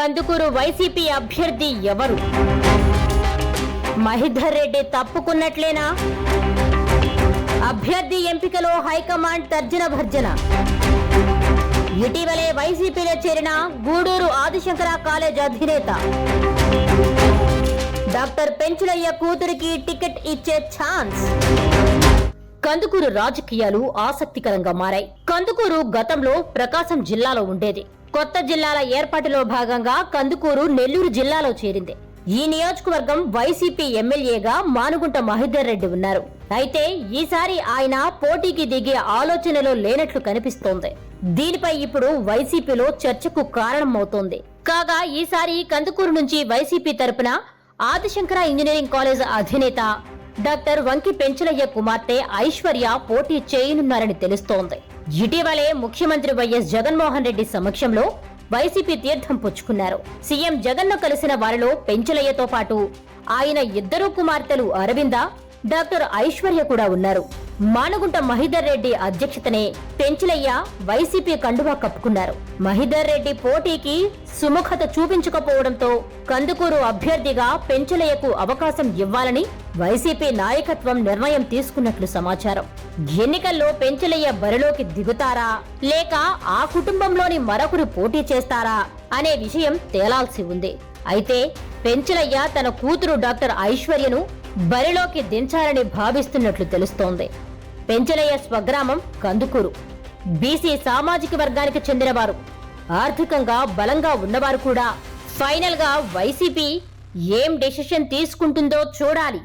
Kandukur YCP అభ్యర్థి ఎవరు? మహిధర్ రెడ్డి తప్పుకున్నట్లేనా? అభ్యర్థి ఎంపికలో హైకమాండ్ తర్జన భర్జన. ఇటీవలే వైసీపీలో చేరిన గూడూరు ఆదిశంకర కాలేజ్ అధినేత. డాక్టర్ పెంచులయ్య కూతురికి టికెట్ ఇచ్చే ఛాన్స్. కందుకూరు రాజకీయాలు ఆసక్తికరంగా మారాయి. కందుకూరు గతంలో ప్రకాశం జిల్లాలో ఉండేది. కొత్త జిల్లాల ఏర్పాటులో భాగంగా కందుకూరు నెల్లూరు జిల్లాలో చేరింది. ఈ నియోజకవర్గం వైసీపీ ఎమ్మెల్యేగా మానుగుంట మహిదర్ రెడ్డి ఉన్నారు. అయితే ఈసారి ఆయన పోటీకి దిగే ఆలోచనలో లేనట్లు కనిపిస్తోంది. దీనిపై ఇప్పుడు వైసీపీలో చర్చకు కారణమవుతోంది. కాగా ఈసారి కందుకూరు నుంచి వైసీపీ తరపున ఆదిశంకర ఇంజనీరింగ్ కాలేజ్ అధినేత డాక్టర్ వంకి పెంచలయ్య కుమార్తె ఐశ్వర్య పోటీ చేయనున్నారని తెలుస్తోంది. ఇటీవలే ముఖ్యమంత్రి వైఎస్ జగన్మోహన్ రెడ్డి సమక్షంలో వైసీపీ తీర్థం పుచ్చుకున్నారు. సీఎం జగన్ను కలిసిన వారిలో పెంచలయ్యతో పాటు ఆయన ఇద్దరు కుమార్తెలు అరవింద డాక్టర్ ఐశ్వర్య కూడా ఉన్నారు. మానగుంట మహిదర్ రెడ్డి అధ్యక్షతనే పెంచలయ్య వైసీపీ కండువా కప్పుకున్నారు. మహిదర్ రెడ్డి పోటీకి సుముఖత చూపించకపోవడంతో కందుకూరు అభ్యర్థిగా పెంచలయ్యకు అవకాశం ఇవ్వాలని వైసీపీ నాయకత్వం నిర్ణయం తీసుకున్నట్లు సమాచారం. ఎన్నికల్లో పెంచలయ్య బరిలోకి దిగుతారా? లేక ఆ కుటుంబంలోని మరొకరు పోటీ చేస్తారా? అనే విషయం తేలాల్సి ఉంది. అయితే పెంచలయ్య తన కూతురు డాక్టర్ ఐశ్వర్యను బరిలోకి దించాలని భావిస్తున్నట్లు తెలుస్తోంది. పెంచలయ్య స్వగ్రామం కందుకూరు. బీసీ సామాజిక వర్గానికి చెందినవారు. ఆర్థికంగా బలంగా ఉన్నవారు కూడా ఫైనల్గా వైసీపీ ఏం డెసిషన్ తీసుకుంటుందో చూడాలి.